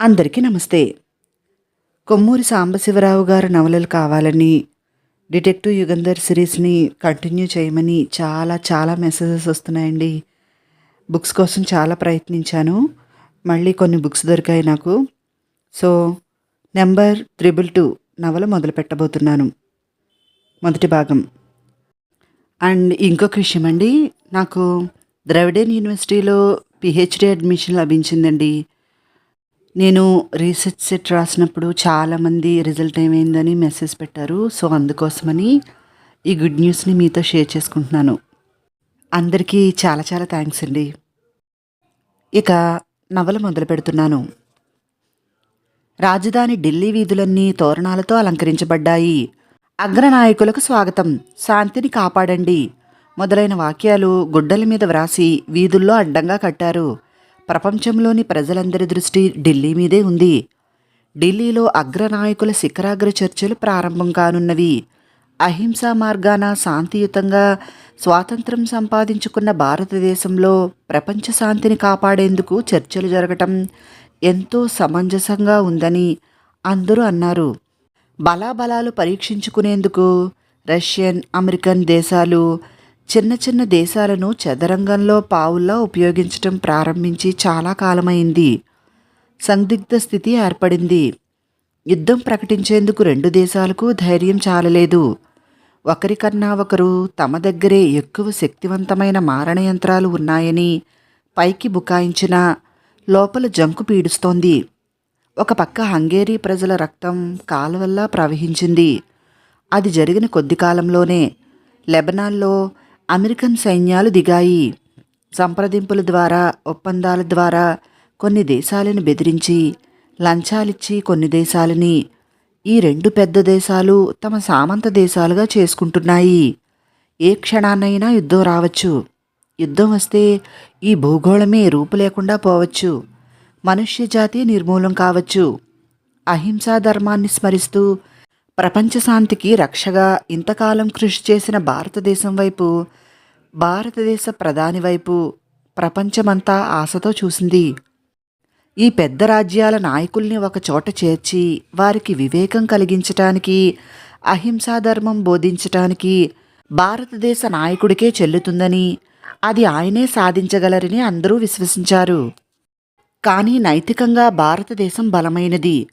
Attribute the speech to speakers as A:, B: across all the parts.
A: అందరికీ నమస్తే. కొమ్మూరి సాంబశివరావు గారి నవలలు కావాలని డిటెక్టివ్ యుగంధర్ సిరీస్ని కంటిన్యూ చేయమని చాలా చాలా మెసేజెస్ వస్తున్నాయండి. బుక్స్ కోసం చాలా ప్రయత్నించాను. మళ్ళీ కొన్ని బుక్స్ దొరికాయి నాకు. సో నెంబర్ త్రిబుల్ టూ నవల మొదలు పెట్టబోతున్నాను. మొదటి భాగం. అండ్ ఇంకొక విషయం అండి నాకు ద్రవిడన్ యూనివర్సిటీలో పిహెచ్డి అడ్మిషన్ లభించిందండి. నేను రీసెర్చ్ సెట్ రాసినప్పుడు చాలామంది రిజల్ట్ ఏమైందని మెసేజ్ పెట్టారు. సో అందుకోసమని ఈ గుడ్ న్యూస్ని మీతో షేర్ చేసుకుంటున్నాను. అందరికీ చాలా చాలా థ్యాంక్స్ అండి. ఇక నవల మొదలు పెడుతున్నాను. రాజధాని ఢిల్లీ వీధులన్నీ తోరణాలతో అలంకరించబడ్డాయి. అగ్రనాయకులకు స్వాగతం. శాంతిని కాపాడండి. మొదలైన వాక్యాలు గుడ్డల మీద వ్రాసి వీధుల్లో అడ్డంగా కట్టారు. ప్రపంచంలోని ప్రజలందరి దృష్టి ఢిల్లీ మీదే ఉంది. ఢిల్లీలో అగ్రనాయకుల శిఖరాగ్ర చర్చలు ప్రారంభం కానున్నవి. అహింసా మార్గాన శాంతియుతంగా స్వాతంత్రం సంపాదించుకున్న భారతదేశంలో ప్రపంచ శాంతిని కాపాడేందుకు చర్చలు జరగటం ఎంతో సమంజసంగా ఉందని అందరూ అన్నారు. బలాబలాలు పరీక్షించుకునేందుకు రష్యన్ అమెరికన్ దేశాలు చిన్న చిన్న దేశాలను చదరంగంలో పావుల్లా ఉపయోగించటం ప్రారంభించి చాలా కాలమైంది. సందిగ్ధ స్థితి ఏర్పడింది. యుద్ధం ప్రకటించేందుకు రెండు దేశాలకు ధైర్యం చాలలేదు. ఒకరికన్నా ఒకరు తమ దగ్గరే ఎక్కువ శక్తివంతమైన మారణ యంత్రాలు ఉన్నాయని పైకి బుకాయించిన లోపల జంకు పీడుస్తోంది. ఒక పక్క హంగేరీ ప్రజల రక్తం కాలువల్లా ప్రవహించింది. అది జరిగిన కొద్ది కాలంలోనే లెబనాన్లో అమెరికన్ సైన్యాలు దిగాయి. సంప్రదింపుల ద్వారా ఒప్పందాల ద్వారా కొన్ని దేశాలను బెదిరించి లంచాలిచ్చి కొన్ని దేశాలని ఈ రెండు పెద్ద దేశాలు తమ సామంత దేశాలుగా చేసుకుంటున్నాయి. ఏ క్షణాన్నైనా యుద్ధం రావచ్చు. యుద్ధం వస్తే ఈ భూగోళమే రూపు లేకుండా పోవచ్చు. మనుష్య జాతి నిర్మూలం కావచ్చు. అహింసా ధర్మాన్ని స్మరిస్తూ ప్రపంచ శాంతికి రక్షగా ఇంతకాలం కృషి చేసిన భారతదేశం వైపు భారతదేశ ప్రధాని వైపు ప్రపంచమంతా ఆశతో చూసింది. ఈ పెద్ద రాజ్యాల నాయకుల్ని ఒక చోట చేర్చి వారికి వివేకం కలిగించటానికి అహింసాధర్మం బోధించటానికి భారతదేశ నాయకుడికే చెల్లుతుందని అది ఆయనే సాధించగలరని అందరూ విశ్వసించారు. కానీ నైతికంగా భారతదేశం బలమైనది.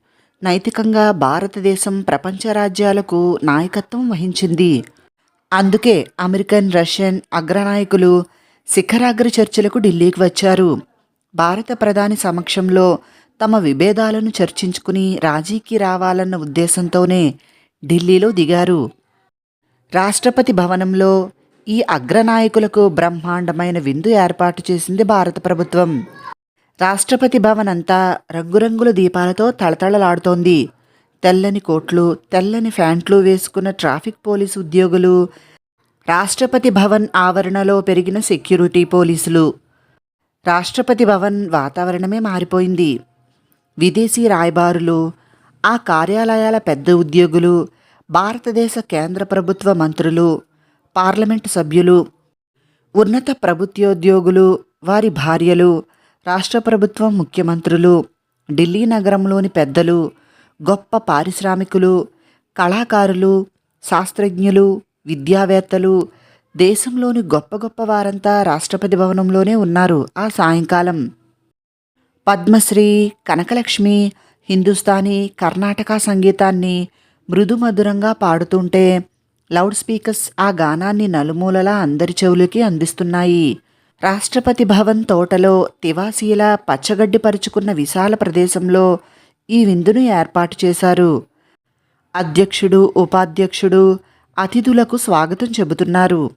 A: నైతికంగా భారతదేశం ప్రపంచ రాజ్యాలకు నాయకత్వం వహించింది. అందుకే అమెరికన్ రష్యన్ అగ్రనాయకులు శిఖరాగ్ర చర్చలకు ఢిల్లీకి వచ్చారు. భారత ప్రధాని సమక్షంలో తమ విభేదాలను చర్చించుకుని రాజీకి రావాలన్న ఉద్దేశంతోనే ఢిల్లీలో దిగారు. రాష్ట్రపతి భవనంలో ఈ అగ్రనాయకులకు బ్రహ్మాండమైన విందు ఏర్పాటు చేసింది భారత ప్రభుత్వం. రాష్ట్రపతి భవన్ అంతా రంగురంగుల దీపాలతో తళతళలాడుతోంది. తెల్లని కోట్లు తెల్లని ఫ్యాంట్లు వేసుకున్న ట్రాఫిక్ పోలీసు ఉద్యోగులు రాష్ట్రపతి భవన్ ఆవరణలో పెరిగిన సెక్యూరిటీ పోలీసులు. రాష్ట్రపతి భవన్ వాతావరణమే మారిపోయింది. విదేశీ రాయబారులు ఆ కార్యాలయాల పెద్ద ఉద్యోగులు భారతదేశ కేంద్ర ప్రభుత్వ మంత్రులు పార్లమెంటు సభ్యులు ఉన్నత ప్రభుత్వోద్యోగులు వారి భార్యలు రాష్ట్ర ప్రభుత్వం ముఖ్యమంత్రులు ఢిల్లీ నగరంలోని పెద్దలు గొప్ప పారిశ్రామికులు కళాకారులు శాస్త్రజ్ఞులు విద్యావేత్తలు దేశంలోని గొప్ప గొప్ప వారంతా రాష్ట్రపతి భవనంలోనే ఉన్నారు ఆ సాయంకాలం. పద్మశ్రీ కనకలక్ష్మి హిందుస్థానీ కర్ణాటక సంగీతాన్ని మృదుమధురంగా పాడుతుంటే లౌడ్ స్పీకర్స్ ఆ గానాన్ని నలుమూలలా అందరి చెవులకి అందిస్తున్నాయి. రాష్ట్రపతి భవన్ తోటలో తివాసీలా పచ్చగడ్డి పరుచుకున్న విశాల ప్రదేశంలో ఈ విందును ఏర్పాటు చేశారు. అధ్యక్షుడు ఉపాధ్యక్షుడు అతిథులకు స్వాగతం చెబుతున్నారు.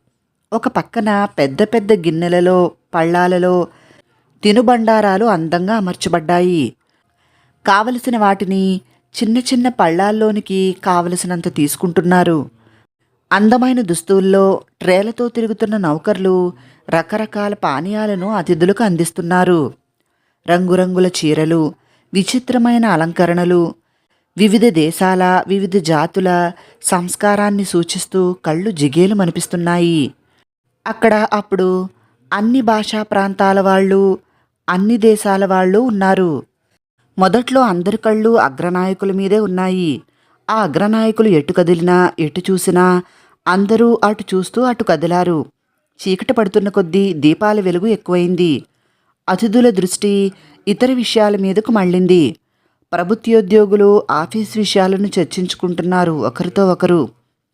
A: ఒక పక్కన పెద్ద పెద్ద గిన్నెలలో పళ్ళాలలో తినుబండారాలు అందంగా అమర్చబడ్డాయి. కావలసిన వాటిని చిన్న చిన్న పళ్ళాల్లోనికి కావలసినంత తీసుకుంటున్నారు. అందమైన దుస్తుల్లో ట్రేలతో తిరుగుతున్న నౌకర్లు రకరకాల పానీయాలను అతిథులకు అందిస్తున్నారు. రంగురంగుల చీరలు విచిత్రమైన అలంకరణలు వివిధ దేశాల వివిధ జాతుల సంస్కారాన్ని సూచిస్తూ కళ్ళు జిగేలు మనిపిస్తున్నాయి. అక్కడ అప్పుడు అన్ని భాషా ప్రాంతాల వాళ్ళు అన్ని దేశాల వాళ్ళు ఉన్నారు. మొదట్లో అందరి కళ్ళు అగ్రనాయకుల మీదే ఉన్నాయి. ఆ అగ్రనాయకులు ఎటు కదిలినా ఎటు చూసినా అందరూ అటు చూస్తూ అటు కదిలారు. చీకటి పడుతున్న కొద్దీ దీపాల వెలుగు ఎక్కువైంది. అతిథుల దృష్టి ఇతర విషయాల మీదకు మళ్ళింది. ప్రభుత్వోద్యోగులు ఆఫీస్ విషయాలను చర్చించుకుంటున్నారు ఒకరితో ఒకరు.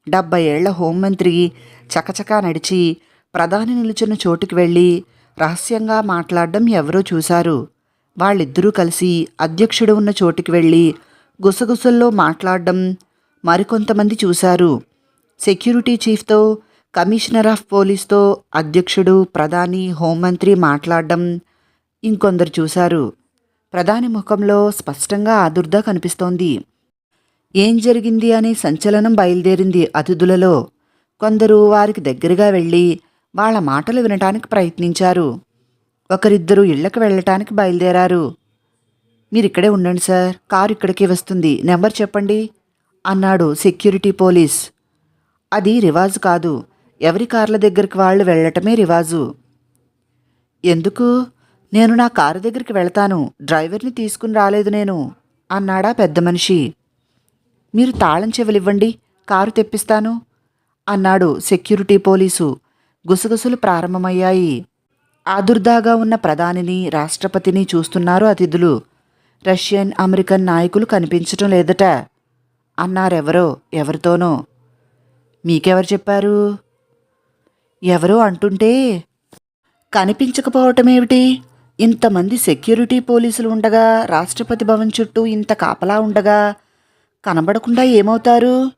A: డెబ్బై ఏళ్ళ హోంమంత్రి చకచకా నడిచి ప్రధాని నిలుచున్న చోటుకి వెళ్ళి రహస్యంగా మాట్లాడడం ఎవరో చూశారు. వాళ్ళిద్దరూ కలిసి అధ్యక్షుడు ఉన్న చోటుకి వెళ్ళి గుసగుసల్లో మాట్లాడడం మరికొంతమంది చూశారు. సెక్యూరిటీ చీఫ్తో కమిషనర్ ఆఫ్ పోలీస్తో అధ్యక్షుడు ప్రధాని హోంమంత్రి మాట్లాడడం ఇంకొందరు చూశారు. ప్రధాని ముఖంలో స్పష్టంగా ఆదుర్దా కనిపిస్తోంది. ఏం జరిగింది అనే సంచలనం బయలుదేరింది అతిథులలో. కొందరు వారికి దగ్గరగా వెళ్ళి వాళ్ళ మాటలు వినటానికి ప్రయత్నించారు. ఒకరిద్దరు ఇళ్ళకు వెళ్ళటానికి బయలుదేరారు. మీరిక్కడే ఉండండి సార్ కారు ఇక్కడికే వస్తుంది. నెంబర్ చెప్పండి అన్నాడు సెక్యూరిటీ పోలీస్. అది రివాజ్ కాదు. ఎవరి కార్ల దగ్గరికి వాళ్ళు వెళ్ళటమే రివాజు. ఎందుకు? నేను నా కారు దగ్గరికి వెళ్తాను. డ్రైవర్ని తీసుకుని రాలేదు నేను అన్నాడా పెద్ద మనిషి. మీరు తాళం చెవులివ్వండి కారు తెప్పిస్తాను అన్నాడు సెక్యూరిటీ పోలీసు. గుసగుసలు ప్రారంభమయ్యాయి. ఆదుర్దాగా ఉన్న ప్రధానిని రాష్ట్రపతిని చూస్తున్నారు అతిథులు. రష్యన్ అమెరికన్ నాయకులు కనిపించటం లేదట. అన్నారెవరో ఎవరితోనో. మీకెవరు చెప్పారు? ఎవరో అంటుంటే కనిపించకపోవటమేమిటి? ఇంతమంది సెక్యూరిటీ పోలీసులు ఉండగా రాష్ట్రపతి భవన్ చుట్టూ ఇంత కాపలా ఉండగా కనబడకుండా ఏమవుతారు?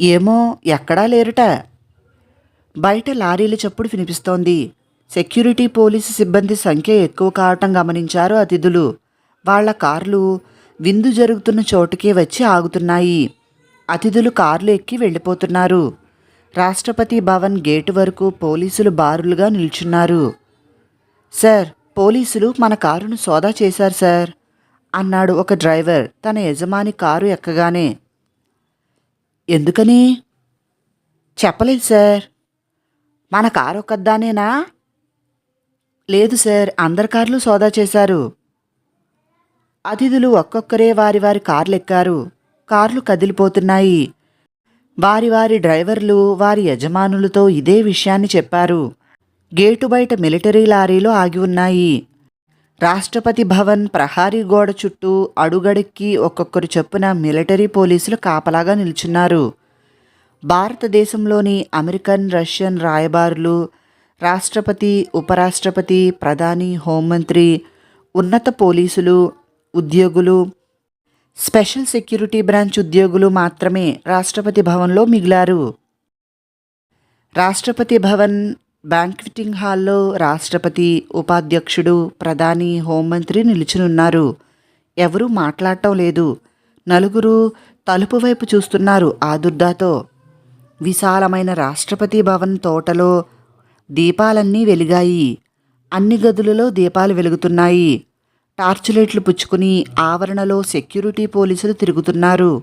A: ఏమో ఎక్కడా లేరుట. బయట లారీల చప్పుడు వినిపిస్తోంది. సెక్యూరిటీ పోలీసు సిబ్బంది సంఖ్య ఎక్కువ కావటం గమనించారు అతిథులు. వాళ్ళ కార్లు విందు జరుగుతున్న చోటుకే వచ్చి ఆగుతున్నాయి. అతిథులు కార్లు ఎక్కి వెళ్ళిపోతున్నారు. రాష్ట్రపతి భవన్ గేటు వరకు పోలీసులు బారులుగా నిల్చున్నారు. సార్ పోలీసులు మన కారును సోదా చేశారు సార్ అన్నాడు ఒక డ్రైవర్. తన యజమాని కారు ఎక్కగానే. ఎందుకని? చెప్పలేదు సార్. మన కారు ఒక్కదానేనా లేదు సార్ అందరి కార్లు సోదా చేశారు. అతిథులు ఒక్కొక్కరే వారి వారి కార్లు ఎక్కారు కార్లు కదిలిపోతున్నాయి. వారి వారి డ్రైవర్లు వారి యజమానులతో ఇదే విషయాన్ని చెప్పారు. గేటు బయట మిలిటరీ లారీలు ఆగి ఉన్నాయి. రాష్ట్రపతి భవన్ ప్రహారీ గోడ చుట్టూ అడుగడుక్కి ఒక్కొక్కరు చొప్పున మిలిటరీ పోలీసులు కాపలాగా నిల్చున్నారు. భారతదేశంలోని అమెరికన్ రష్యన్ రాయబారులు రాష్ట్రపతి ఉపరాష్ట్రపతి ప్రధాని హోంమంత్రి ఉన్నత పోలీసులు ఉద్యోగులు స్పెషల్ సెక్యూరిటీ బ్రాంచ్ ఉద్యోగులు మాత్రమే రాష్ట్రపతి భవన్లో మిగిలారు. రాష్ట్రపతి భవన్ బ్యాంక్విటింగ్ హాల్లో రాష్ట్రపతి ఉపాధ్యక్షుడు ప్రధాని హోంమంత్రి నిలుచునున్నారు. ఎవరూ మాట్లాడటం లేదు. నలుగురు తలుపు వైపు చూస్తున్నారు ఆదుర్దాతో. విశాలమైన రాష్ట్రపతి భవన్ తోటలో దీపాలన్నీ వెలిగాయి. అన్ని గదులలో దీపాలు వెలుగుతున్నాయి. టార్చులైట్లు పుచ్చుకుని ఆవరణలో సెక్యూరిటీ పోలీసులు తిరుగుతున్నారు.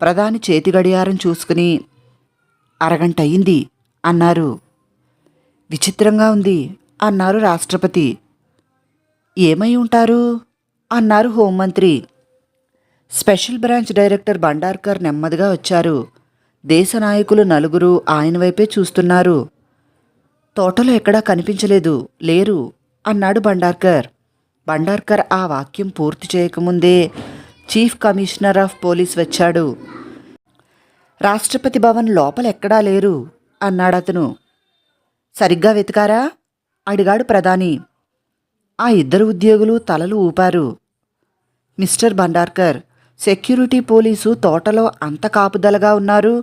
A: ప్రధాని చేతి గడియారం చూసుకుని అరగంట అయింది అన్నారు. విచిత్రంగా ఉంది అన్నారు రాష్ట్రపతి. ఏమై ఉంటారు? అన్నారు హోంమంత్రి. స్పెషల్ బ్రాంచ్ డైరెక్టర్ బండార్కర్ నెమ్మదిగా వచ్చారు. దేశ నాయకులు నలుగురు ఆయన వైపే చూస్తున్నారు. తోటలో ఎక్కడా కనిపించలేదు లేరు అన్నాడు బండార్కర్. భండార్కర్ ఆ వాక్యం పూర్తి చేయకముందే చీఫ్ కమిషనర్ ఆఫ్ పోలీస్ వచ్చాడు. రాష్ట్రపతి భవన్ లోపల ఎక్కడా లేరు అన్నాడతను సరిగ్గా వెతికారా? అడిగాడు ప్రధాని. ఆ ఇద్దరు ఉద్యోగులు తలలు ఊపారు. మిస్టర్ భండార్కర్ సెక్యూరిటీ పోలీసు తోటలో అంత కాపుదలగా ఉన్నారు?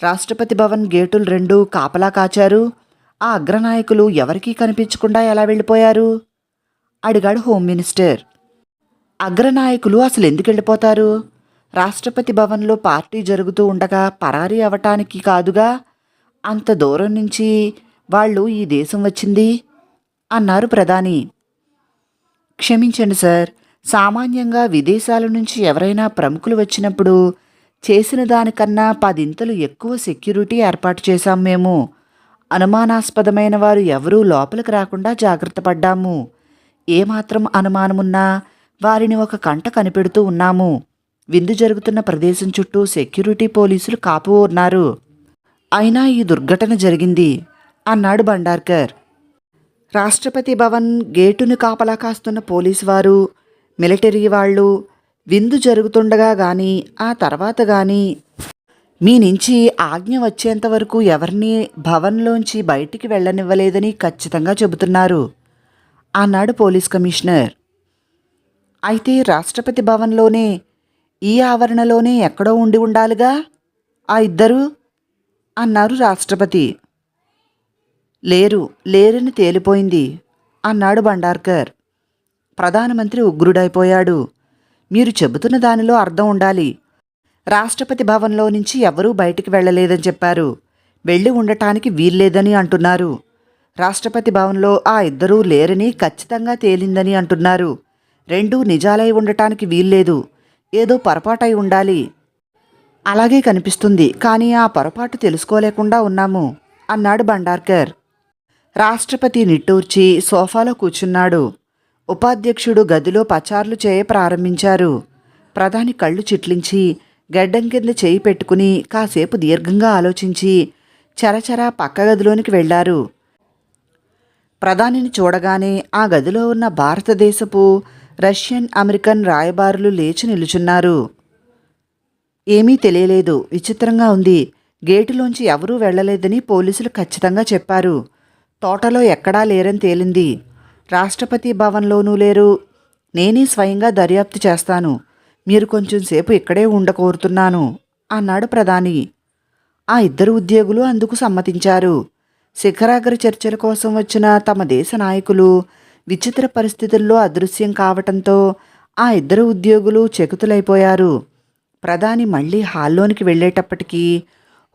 A: రాష్ట్రపతి భవన్ గేటులు రెండు కాపలా కాచారు? ఆ అగ్రనాయకులు ఎవరికీ కనిపించకుండా ఎలా వెళ్ళిపోయారు? అడిగాడు హోమ్ మినిస్టర్. అగ్రనాయకులు అసలు ఎందుకు వెళ్ళిపోతారు? రాష్ట్రపతి భవన్లో పార్టీ జరుగుతూ ఉండగా పరారీ అవటానికి కాదుగా? అంత దూరం నుంచి వాళ్ళు ఈ దేశం వచ్చింది? అన్నారు ప్రధాని. క్షమించండి సార్ సామాన్యంగా విదేశాల నుంచి ఎవరైనా ప్రముఖులు వచ్చినప్పుడు చేసిన దానికన్నా పదింతలు ఎక్కువ సెక్యూరిటీ ఏర్పాటు చేశాం మేము. అనుమానాస్పదమైన వారు ఎవరూ లోపలికి రాకుండా జాగ్రత్త పడ్డాము. ఏమాత్రం అనుమానమున్నా వారిని ఒక కంట కనిపెడుతూ ఉన్నాము. విందు జరుగుతున్న ప్రదేశం చుట్టూ సెక్యూరిటీ పోలీసులు కాపు ఉన్నారు అయినా ఈ దుర్ఘటన జరిగింది అన్నాడు భండార్కర్ రాష్ట్రపతి భవన్ గేటును కాపలా కాస్తున్న పోలీసు వారు మిలిటరీ వాళ్ళు విందు జరుగుతుండగా గాని ఆ తర్వాత గాని మీ నుంచి ఆజ్ఞ వచ్చేంత వరకు ఎవరిని భవన్లోంచి బయటికి వెళ్ళనివ్వలేదని ఖచ్చితంగా చెబుతున్నారు. అన్నాడు పోలీస్ కమిషనర్. అయితే రాష్ట్రపతి భవన్లోనే ఈ ఆవరణలోనే ఎక్కడో ఉండి ఉండాలిగా? ఆ ఇద్దరు? అన్నారు రాష్ట్రపతి. లేరు లేరని తేలిపోయింది అన్నాడు భండార్కర్ ప్రధానమంత్రి ఉగ్రుడైపోయాడు. మీరు చెబుతున్న దానిలో అర్థం ఉండాలి. రాష్ట్రపతి భవన్లో నుంచి ఎవరూ బయటికి వెళ్ళలేదని చెప్పారు. వెళ్ళి ఉండటానికి వీల్లేదని అంటున్నారు. రాష్ట్రపతి భవన్లో ఆ ఇద్దరూ లేరని ఖచ్చితంగా తేలిందని అంటున్నారు. రెండూ నిజాలై ఉండటానికి వీల్లేదు. ఏదో పొరపాటై ఉండాలి. అలాగే కనిపిస్తుంది. కానీ ఆ పొరపాటు తెలుసుకోలేకుండా ఉన్నాము అన్నాడు భండార్కర్ రాష్ట్రపతి నిట్టూర్చి సోఫాలో కూర్చున్నాడు. ఉపాధ్యక్షుడు గదిలో పచార్లు చేయ ప్రారంభించారు. ప్రధాని కళ్ళు చిట్లించి గడ్డం కింద చేయి పెట్టుకుని కాసేపు దీర్ఘంగా ఆలోచించి చరచరా పక్క గదిలోనికి వెళ్ళారు. ప్రధానిని చూడగానే ఆ గదిలో ఉన్న భారతదేశపు రష్యన్ అమెరికన్ రాయబారులు లేచి నిలుచున్నారు. ఏమీ తెలియలేదు. విచిత్రంగా ఉంది. గేటులోంచి ఎవరూ వెళ్ళలేదని పోలీసులు ఖచ్చితంగా చెప్పారు. తోటలో ఎక్కడా లేరని తేలింది. రాష్ట్రపతి భవన్లోనూ లేరు. నేనే స్వయంగా దర్యాప్తు చేస్తాను. మీరు కొంచెం సేపు ఇక్కడే ఉండకోరుతున్నాను అన్నాడు ప్రధాని. ఆ ఇద్దరు ఉద్యోగులు అందుకు సమ్మతించారు. శిఖరాగ్ర చర్చల కోసం వచ్చిన తమ దేశ నాయకులు విచిత్ర పరిస్థితుల్లో అదృశ్యం కావటంతో ఆ ఇద్దరు ఉద్యోగులు చెకుతులైపోయారు. ప్రధాని మళ్ళీ హాల్లోనికి వెళ్ళేటప్పటికీ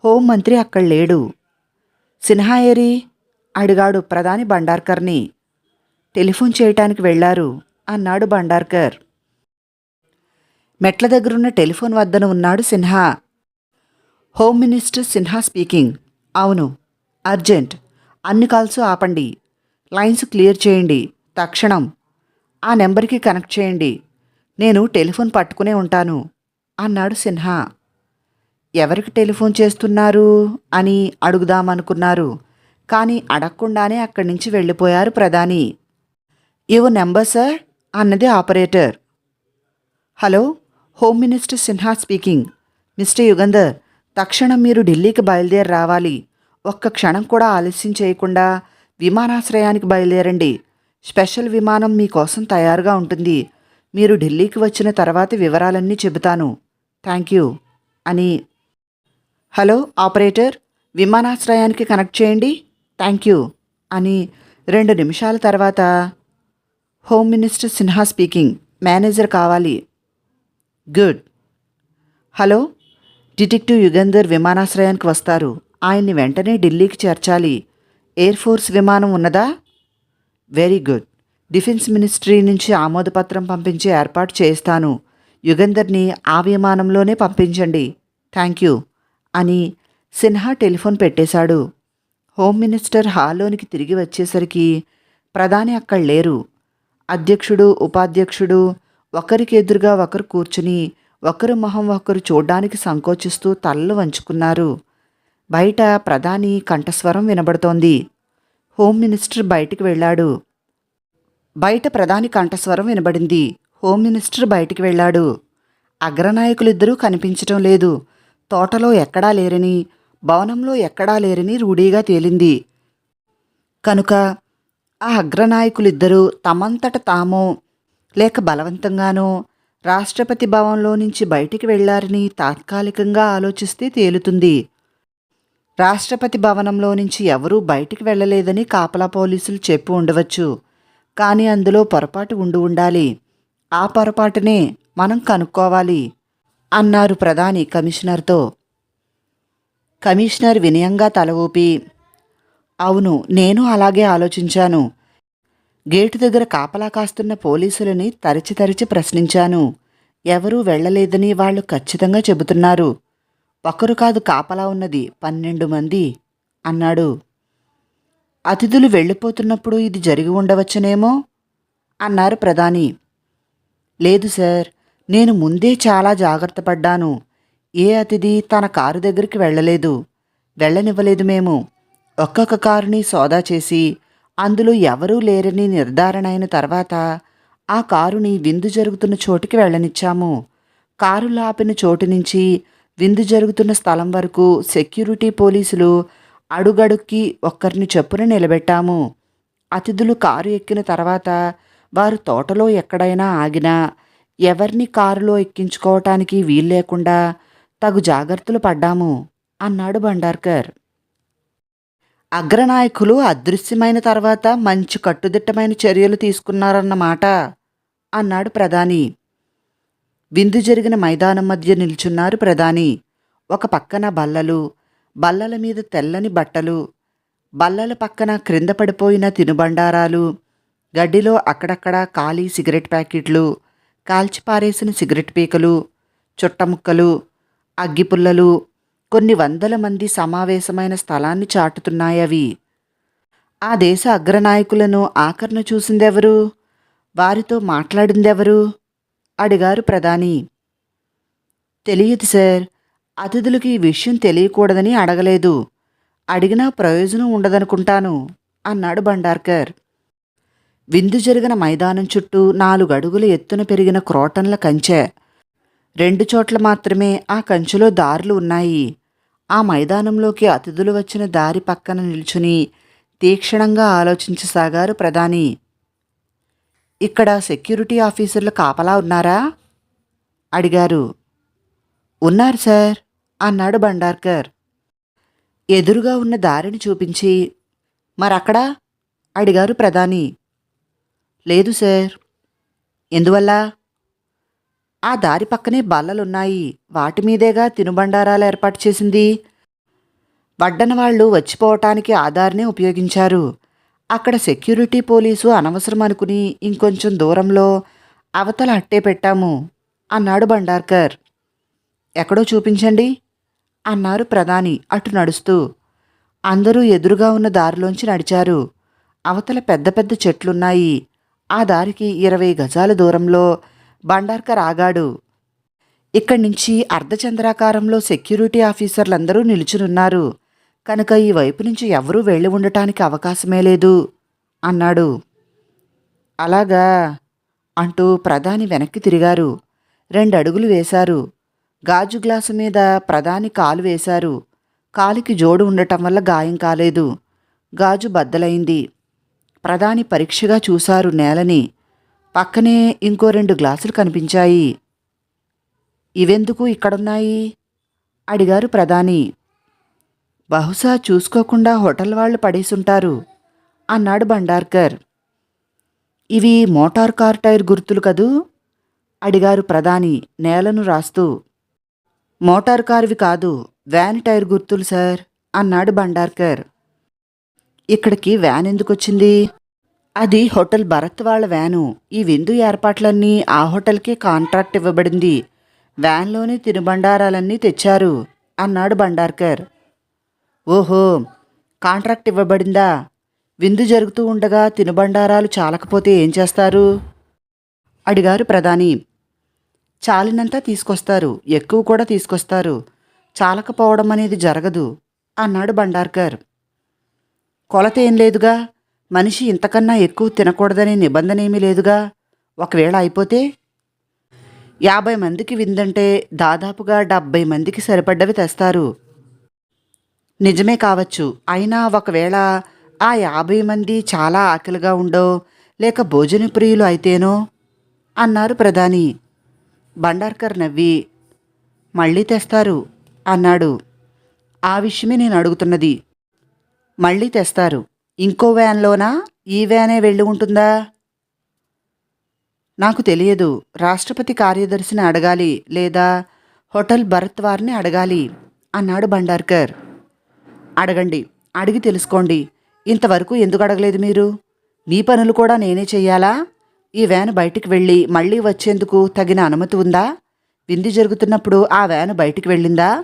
A: హోంమంత్రి అక్కడ లేడు. సిన్హాయరి అడిగాడు ప్రధాని బండార్కర్ని. టెలిఫోన్ చేయటానికి వెళ్ళారు అన్నాడు బండార్కర్. మెట్ల దగ్గరున్న టెలిఫోన్ వద్దన ఉన్నాడు Sinha. Home minister Sinha speaking. అవును అర్జెంట్. అన్ని కాల్స్ ఆపండి. లైన్స్ క్లియర్ చేయండి. తక్షణం. ఆ నెంబర్కి కనెక్ట్ చేయండి. నేను టెలిఫోన్ పట్టుకునే ఉంటాను. అన్నాడు సిన్హా. ఎవరికి టెలిఫోన్ చేస్తున్నారు? అని అడుగుదామనుకున్నారు. కానీ అడగకుండానే అక్కడి నుంచి వెళ్ళిపోయారు ప్రధాని. యువర్ నెంబర్ సార్ అన్నది operator. Hello home minister Sinha speaking. Mister Yugandhar తక్షణం మీరు ఢిల్లీకి బయలుదేరి రావాలి. ఒక్క క్షణం కూడా ఆలస్యం చేయకుండా విమానాశ్రయానికి బయలుదేరండి. స్పెషల్ విమానం మీకోసం తయారుగా ఉంటుంది. మీరు ఢిల్లీకి వచ్చిన తర్వాత వివరాలన్నీ చెబుతాను. Thank you. అని. Hello operator. విమానాశ్రయానికి కనెక్ట్ చేయండి. Thank you. అని రెండు నిమిషాల తర్వాత home minister Sinha speaking. Manager కావాలి. గుడ్. హలో డిటెక్టివ్ యుగంధర్ విమానాశ్రయానికి వస్తారు. ఆయన్ని వెంటనే ఢిల్లీకి చేర్చాలి. ఎయిర్ ఫోర్స్ విమానం ఉన్నదా? Very good. డిఫెన్స్ మినిస్ట్రీ నుంచి ఆమోదపత్రం పంపించే ఏర్పాటు చేస్తాను యుగంధర్ని ఆ విమానంలోనే పంపించండి. Thank you. అని సిన్హా టెలిఫోన్ పెట్టేశాడు. హోమ్ మినిస్టర్ హాల్లోనికి తిరిగి వచ్చేసరికి ప్రధాని అక్కడ లేరు. అధ్యక్షుడు ఉపాధ్యక్షుడు ఒకరికి ఎదురుగా ఒకరు కూర్చుని ఒకరు మొహం ఒకరు చూడ్డానికి సంకోచిస్తూ తలలు వంచుకున్నారు. బయట ప్రధాని కంఠస్వరం వినబడుతోంది. హోమ్ మినిస్టర్ బయటికి వెళ్ళాడు. బయట ప్రధాని కంఠస్వరం వినబడింది. హోమ్ మినిస్టర్ బయటికి వెళ్ళాడు. అగ్రనాయకులిద్దరూ కనిపించటం లేదు. తోటలో ఎక్కడా లేరని భవనంలో ఎక్కడా లేరని రూఢీగా తేలింది. కనుక ఆ అగ్రనాయకులిద్దరూ తమంతట తామో లేక బలవంతంగానో రాష్ట్రపతి భవన్లో నుంచి బయటికి వెళ్ళారని తాత్కాలికంగా ఆలోచిస్తే తేలుతుంది. రాష్ట్రపతి భవనంలో నుంచి ఎవరూ బయటికి వెళ్ళలేదని కాపలా పోలీసులు చెప్పి ఉండవచ్చు. కానీ అందులో పొరపాటు ఉండి ఉండాలి. ఆ పొరపాటునే మనం కనుక్కోవాలి అన్నారు ప్రధాని కమిషనర్తో. కమిషనర్ వినయంగా తల ఊపి అవును నేను అలాగే ఆలోచించాను. గేటు దగ్గర కాపలా కాస్తున్న పోలీసులని తరిచి తరిచి ప్రశ్నించాను. ఎవరూ వెళ్ళలేదని వాళ్ళు ఖచ్చితంగా చెబుతున్నారు. ఒకరు కాదు కాపలా ఉన్నది పన్నెండు మంది అన్నాడు. అతిథులు వెళ్ళిపోతున్నప్పుడు ఇది జరిగి ఉండవచ్చునేమో అన్నారు ప్రధాని. లేదు సార్ నేను ముందే చాలా జాగ్రత్త పడ్డాను. ఏ అతిథి తన కారు దగ్గరికి వెళ్ళలేదు. వెళ్ళనివ్వలేదు మేము. ఒక్కొక్క కారుని సోదా చేసి అందులో ఎవరూ లేరని నిర్ధారణ అయిన తర్వాత ఆ కారుని విందు జరుగుతున్న చోటుకి వెళ్ళనిచ్చాము. కారు లాపిన చోటు నుంచి విందు జరుగుతున్న స్థలం వరకు సెక్యూరిటీ పోలీసులు అడుగడుక్కి ఒక్కరిని చెప్పున నిలబెట్టాము. అతిథులు కారు ఎక్కిన తర్వాత వారు తోటలో ఎక్కడైనా ఆగినా ఎవరిని కారులో ఎక్కించుకోవటానికి వీల్లేకుండా తగు జాగ్రత్తలు పడ్డాము అన్నాడు భండార్కర్ అగ్రనాయకులు అదృశ్యమైన తర్వాత మంచి కట్టుదిట్టమైన చర్యలు తీసుకున్నారన్నమాట అన్నాడు ప్రధాని. విందు జరిగిన మైదానం మధ్య నిల్చున్నారు ప్రధాని. ఒక పక్కన బల్లలు బల్లల మీద తెల్లని బట్టలు బల్లల పక్కన క్రింద పడిపోయిన తినుబండారాలు గడ్డిలో అక్కడక్కడ ఖాళీ సిగరెట్ ప్యాకెట్లు కాల్చిపారేసిన సిగరెట్ పీకలు చుట్టముక్కలు అగ్గిపుల్లలు కొన్ని వందల మంది సమావేశమైన స్థలాన్ని చాటుతున్నాయవి ఆ దేశ అగ్రనాయకులను ఆకరణ చూసిందెవరు? వారితో మాట్లాడిందెవరు? అడిగారు ప్రధాని. తెలియదు సార్. అతిథులకి ఈ విషయం తెలియకూడదని అడగలేదు. అడిగినా ప్రయోజనం ఉండదనుకుంటాను అన్నాడు బండార్కర్. విందు జరిగిన మైదానం చుట్టూ నాలుగు అడుగుల ఎత్తున పెరిగిన క్రోటన్ల కంచె. రెండు చోట్ల మాత్రమే ఆ కంచెలో దారులు ఉన్నాయి. ఆ మైదానంలోకి అతిథులు వచ్చిన దారి పక్కన నిల్చుని తీక్షణంగా ఆలోచించసాగారు ప్రధాని. ఇక్కడ సెక్యూరిటీ ఆఫీసర్లు కాపలా ఉన్నారా? అడిగారు. ఉన్నారు సార్ అన్నాడు భండార్కర్ ఎదురుగా ఉన్న దారిని చూపించి మరక్కడా? అడిగారు ప్రధాని. లేదు సార్. ఎందువల్ల? ఆ దారి పక్కనే బల్లలున్నాయి. వాటి మీదేగా తినుబండారాలు ఏర్పాటు చేసింది. వడ్డన వాళ్ళు వచ్చిపోవటానికి ఆధార్నే ఉపయోగించారు. అక్కడ సెక్యూరిటీ పోలీసు అనవసరం అనుకుని ఇంకొంచెం దూరంలో అవతల అట్టే పెట్టాము అన్నాడు భండార్కర్ ఎక్కడో చూపించండి అన్నారు ప్రధాని అటు నడుస్తూ. అందరూ ఎదురుగా ఉన్న దారిలోంచి నడిచారు. అవతల పెద్ద పెద్ద చెట్లున్నాయి. ఆ దారికి ఇరవై గజాల దూరంలో బండార్కర్ ఆగాడు. ఇక్కడి నుంచి అర్ధచంద్రాకారంలో సెక్యూరిటీ ఆఫీసర్లందరూ నిలుచునున్నారు. కనుక ఈ వైపు నుంచి ఎవరూ వెళ్ళి ఉండటానికి అవకాశమే లేదు అన్నాడు. అలాగా అంటూ ప్రధాని వెనక్కి తిరిగారు. రెండు అడుగులు వేశారు. గాజు గ్లాసు మీద ప్రధాని కాలు వేశారు. కాలికి జోడు ఉండటం వల్ల గాయం కాలేదు. గాజు బద్దలైంది. ప్రధాని పరీక్షగా చూశారు నేలని. పక్కనే ఇంకో రెండు గ్లాసులు కనిపించాయి. ఇవెందుకు ఇక్కడున్నాయి? అడిగారు ప్రధాని. బహుశా చూసుకోకుండా హోటల్ వాళ్ళు పడేసుంటారు అన్నాడు భండార్కర్ ఇవి మోటార్ కార్ టైర్ గుర్తులు కదూ? అడిగారు ప్రధాని నేలను రాస్తూ. మోటార్ కార్వి కాదు వ్యాన్ టైర్ గుర్తులు సార్ అన్నాడు భండార్కర్ ఇక్కడికి వ్యాన్ ఎందుకొచ్చింది? అది హోటల్ భరత్ వాళ్ళ వ్యాను. ఈ విందు ఏర్పాట్లన్నీ ఆ హోటల్కే కాంట్రాక్ట్ ఇవ్వబడింది. వ్యాన్లోనే తినుబండారాలన్నీ తెచ్చారు అన్నాడు భండార్కర్ ఓహో కాంట్రాక్ట్ ఇవ్వబడిందా? విందు జరుగుతూ ఉండగా తినుబండారాలు చాలకపోతే ఏం చేస్తారు? అడిగారు ప్రధాని. చాలినంతా తీసుకొస్తారు ఎక్కువ కూడా తీసుకొస్తారు. చాలకపోవడం అనేది జరగదు అన్నాడు బండార్కర్. కొలత ఏం లేదుగా? మనిషి ఇంతకన్నా ఎక్కువ తినకూడదనే నిబంధన ఏమీ లేదుగా? ఒకవేళ అయిపోతే? యాభై మందికి విందంటే దాదాపుగా డెబ్భై మందికి సరిపడ్డవి తెస్తారు. నిజమే కావచ్చు. అయినా ఒకవేళ ఆ యాభై మంది చాలా ఆకలిగా ఉండో లేక భోజన ప్రియులు అయితేనో? అన్నారు ప్రధాని. బండార్కర్ నవ్వి మళ్ళీ తెస్తారు అన్నాడు. ఆ విషయమే నేను అడుగుతున్నది. మళ్ళీ తెస్తారు. ఇంకో వ్యాన్లోనా? ఈ వ్యానే వెళ్ళి ఉంటుందా? నాకు తెలియదు. రాష్ట్రపతి కార్యదర్శిని అడగాలి లేదా హోటల్ భరత్ వారిని అడగాలి అన్నాడు భండార్కర్ అడగండి అడిగి తెలుసుకోండి. ఇంతవరకు ఎందుకు అడగలేదు మీరు? మీ పనులు కూడా నేనే చెయ్యాలా? ఈ వ్యాన్ బయటికి వెళ్ళి మళ్ళీ వచ్చేందుకు తగిన అనుమతి ఉందా? విందు జరుగుతున్నప్పుడు ఆ వ్యాన్ బయటికి వెళ్ళిందా?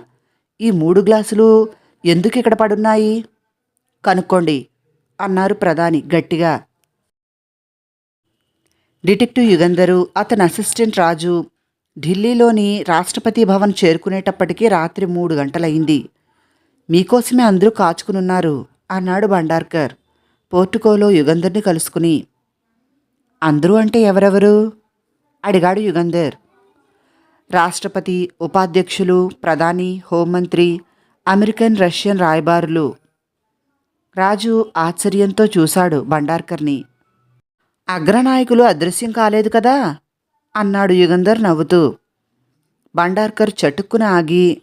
A: ఈ మూడు గ్లాసులు ఎందుకు ఇక్కడ పడున్నాయి? కనుక్కోండి అన్నారు ప్రధాని గట్టిగా. డిటెక్టివ్ యుగంధరు అతని అసిస్టెంట్ రాజు ఢిల్లీలోని రాష్ట్రపతి భవన్ చేరుకునేటప్పటికీ రాత్రి మూడు గంటలయింది మీకోసమే అందరూ కాచుకునున్నారు అన్నాడు భండార్కర్ పోర్టుకోలో యుగంధర్ని కలుసుకుని. అందరూ అంటే ఎవరెవరు? అడిగాడు యుగంధర్. రాష్ట్రపతి ఉపాధ్యక్షులు ప్రధాని హోంమంత్రి అమెరికన్ రష్యన్ రాయబారులు. రాజు ఆశ్చర్యంతో చూశాడు భండార్కర్ని అగ్రనాయకులు అదృశ్యం కాలేదు కదా? అన్నాడు యుగంధర్ నవ్వుతూ. భండార్కర్ చటుక్కున ఆగి